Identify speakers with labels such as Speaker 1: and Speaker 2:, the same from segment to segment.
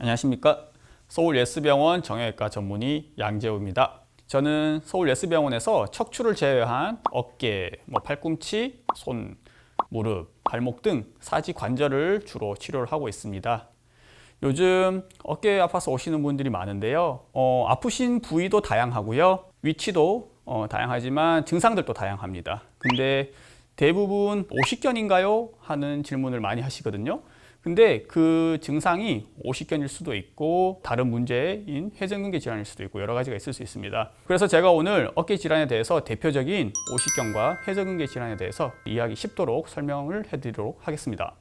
Speaker 1: 안녕하십니까. 서울 예스병원 정형외과 전문의 양재호입니다. 저는 서울 예스병원에서 척추를 제외한 어깨, 뭐 팔꿈치, 손, 무릎, 발목 등 사지 관절을 주로 치료를 하고 있습니다. 요즘 어깨 아파서 오시는 분들이 많은데요. 어, 아프신 부위도 다양하고요. 위치도 어, 다양하지만 증상들도 다양합니다. 근데 대부분 오십견인가요? 하는 질문을 많이 하시거든요. 근데 그 증상이 오십견일 수도 있고 다른 문제인 회전근개 질환일 수도 있고 여러 가지가 있을 수 있습니다. 그래서 제가 오늘 어깨 질환에 대해서 대표적인 오십견과 회전근개 질환에 대해서 이해하기 쉽도록 설명을 해드리도록 하겠습니다.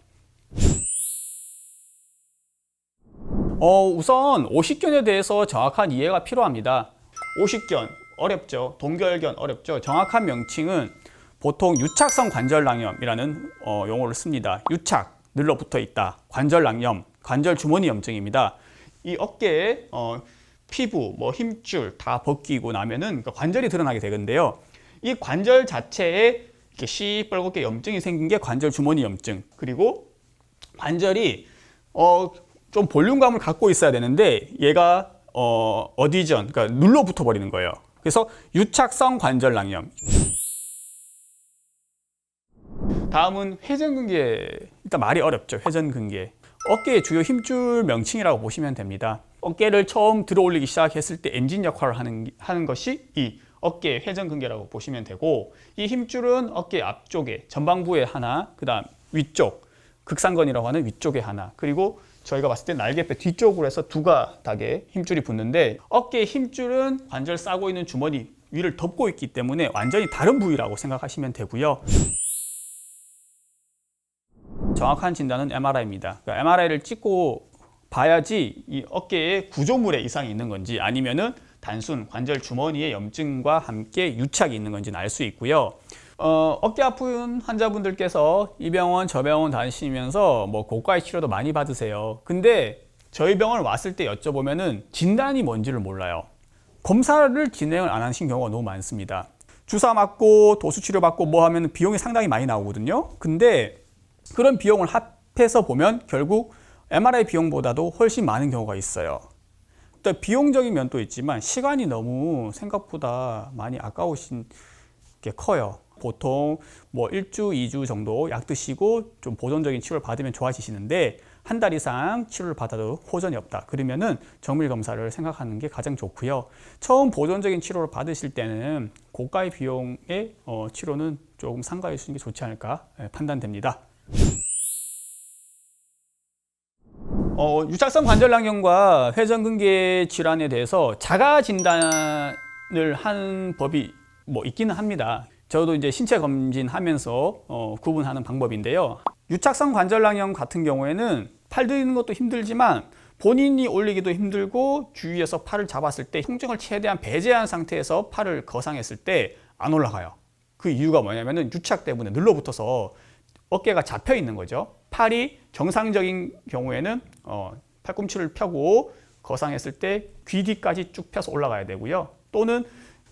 Speaker 1: 어, 우선 오십견에 대해서 정확한 이해가 필요합니다. 오십견 어렵죠. 동결견 어렵죠. 정확한 명칭은 보통 유착성 관절낭염이라는 어, 용어를 씁니다. 유착 늘러붙어 있다. 관절낭염, 관절 주머니 염증입니다. 이 어깨에 어, 피부, 뭐 힘줄 다 벗기고 나면은 그 관절이 드러나게 되는데요. 이 관절 자체에 이렇게 시뻘겋게 염증이 생긴 게 관절 주머니 염증. 그리고 관절이 어, 좀 볼륨감을 갖고 있어야 되는데 얘가 어, 어디전, 그러니까 눌러붙어 버리는 거예요. 그래서 유착성 관절낭염. 다음은 회전근개. 일단 말이 어렵죠. 회전근개. 어깨의 주요 힘줄 명칭이라고 보시면 됩니다. 어깨를 처음 들어 올리기 시작했을 때 엔진 역할을 하는, 하는 것이 이 어깨 회전근개라고 보시면 되고 이 힘줄은 어깨 앞쪽에 전방부에 하나, 그 다음 위쪽, 극상건이라고 하는 위쪽에 하나, 그리고 저희가 봤을 때 날개뼈 뒤쪽으로 해서 두 가닥에 힘줄이 붙는데 어깨의 힘줄은 관절 싸고 있는 주머니 위를 덮고 있기 때문에 완전히 다른 부위라고 생각하시면 되고요. 정확한 진단은 MRI입니다. 그러니까 MRI를 찍고 봐야지 이 어깨에 구조물에 이상이 있는 건지 아니면은 단순 관절 주머니에 염증과 함께 유착이 있는 건지는 알 수 있고요. 어, 어깨 아픈 환자분들께서 이 병원 저 병원 다니시면서 뭐 고가의 치료도 많이 받으세요. 근데 저희 병원 왔을 때 여쭤보면은 진단이 뭔지를 몰라요. 검사를 진행을 안 하신 경우가 너무 많습니다. 주사 맞고 도수 치료 받고 뭐 하면 비용이 상당히 많이 나오거든요. 근데 그런 비용을 합해서 보면 결국 MRI 비용보다도 훨씬 많은 경우가 있어요. 일단 비용적인 면도 있지만 시간이 너무 생각보다 많이 아까우신 게 커요. 보통 뭐 1주, 2주 정도 약 드시고 좀 보존적인 치료를 받으면 좋아지시는데 한 달 이상 치료를 받아도 호전이 없다. 그러면은 정밀 검사를 생각하는 게 가장 좋고요. 처음 보존적인 치료를 받으실 때는 고가의 비용의 어, 치료는 조금 상가해 주시는 게 좋지 않을까 예, 판단됩니다. 어, 유착성 관절낭염과 회전근개 질환에 대해서 자가 진단을 한 법이 뭐 있기는 합니다. 저도 이제 신체 검진하면서 어, 구분하는 방법인데요. 유착성 관절낭염 같은 경우에는 팔 드는 것도 힘들지만 본인이 올리기도 힘들고 주위에서 팔을 잡았을 때 통증을 최대한 배제한 상태에서 팔을 거상했을 때 안 올라가요. 그 이유가 뭐냐면은 유착 때문에 눌러붙어서 어깨가 잡혀 있는 거죠. 팔이 정상적인 경우에는 어, 팔꿈치를 펴고 거상했을 때 귀 뒤까지 쭉 펴서 올라가야 되고요. 또는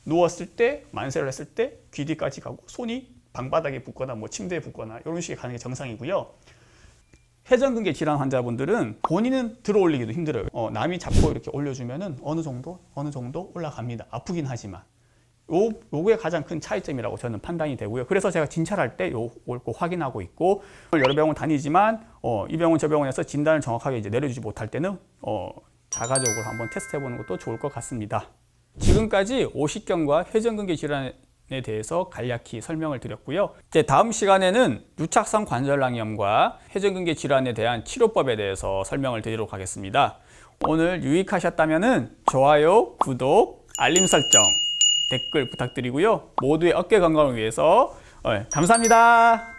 Speaker 1: 누웠을 때 만세를 했을 때 귀 뒤까지 가고 손이 방바닥에 붙거나 뭐 침대에 붙거나 이런 식의 가는 게 정상이고요. 회전근개 질환 환자분들은 본인은 들어 올리기도 힘들어요. 어, 남이 잡고 이렇게 올려주면은 어느 정도 어느 정도 올라갑니다. 아프긴 하지만. 요, 요게 가장 큰 차이점이라고 저는 판단이 되고요. 그래서 제가 진찰할 때 요걸 꼭 확인하고 있고, 여러 병원 다니지만, 어, 이 병원 저 병원에서 진단을 정확하게 이제 내려주지 못할 때는, 어, 자가적으로 한번 테스트 해보는 것도 좋을 것 같습니다. 지금까지 오십견과 회전근개 질환에 대해서 간략히 설명을 드렸고요. 이제 다음 시간에는 유착성 관절낭염과 회전근개 질환에 대한 치료법에 대해서 설명을 드리도록 하겠습니다. 오늘 유익하셨다면 좋아요, 구독, 알림 설정, 댓글 부탁드리고요. 모두의 어깨 건강을 위해서 어, 감사합니다.